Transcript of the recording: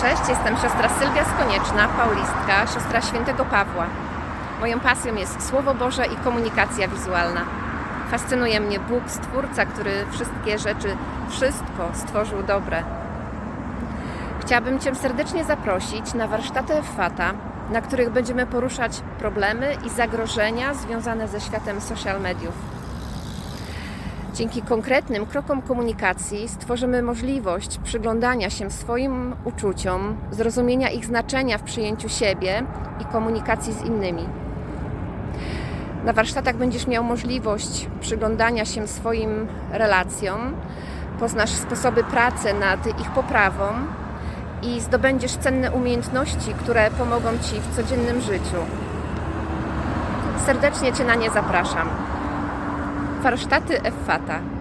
Cześć, jestem siostra Sylwia Skonieczna, paulistka, siostra świętego Pawła. Moją pasją jest Słowo Boże i komunikacja wizualna. Fascynuje mnie Bóg, Stwórca, który wszystkie rzeczy, wszystko stworzył dobre. Chciałabym Cię serdecznie zaprosić na warsztaty Fata, na których będziemy poruszać problemy i zagrożenia związane ze światem social mediów. Dzięki konkretnym krokom komunikacji stworzymy możliwość przyglądania się swoim uczuciom, zrozumienia ich znaczenia w przyjęciu siebie i komunikacji z innymi. Na warsztatach będziesz miał możliwość przyglądania się swoim relacjom, poznasz sposoby pracy nad ich poprawą i zdobędziesz cenne umiejętności, które pomogą Ci w codziennym życiu. Serdecznie Cię na nie zapraszam. Warsztaty Effata.